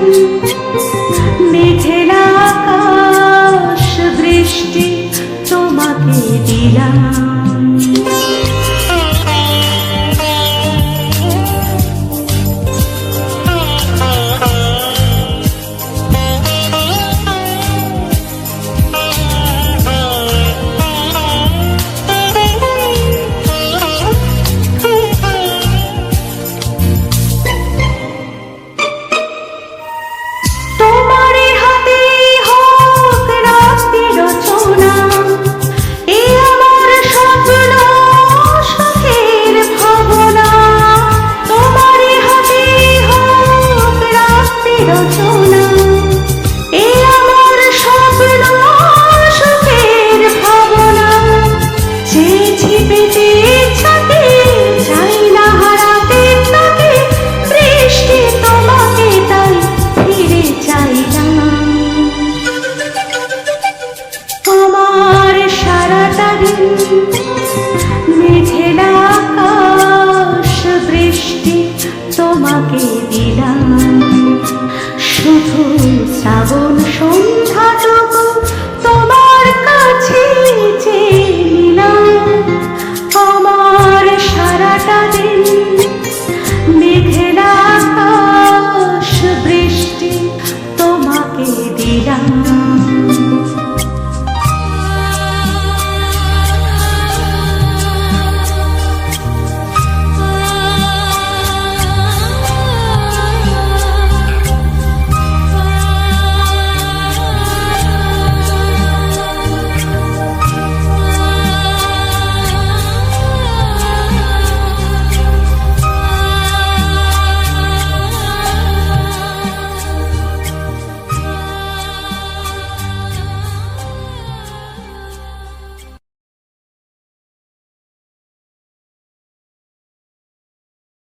সারাটা মেঘেলা আকাশ বৃষ্টি তোমাকে দিলাম। শুধু শ্রাবণ সন্ধ্যাটুকু তোমার কাছে নিলাম। আমার সারাটা দিন মেঘেলা আকাশ বৃষ্টি তোমাকে দিলাম।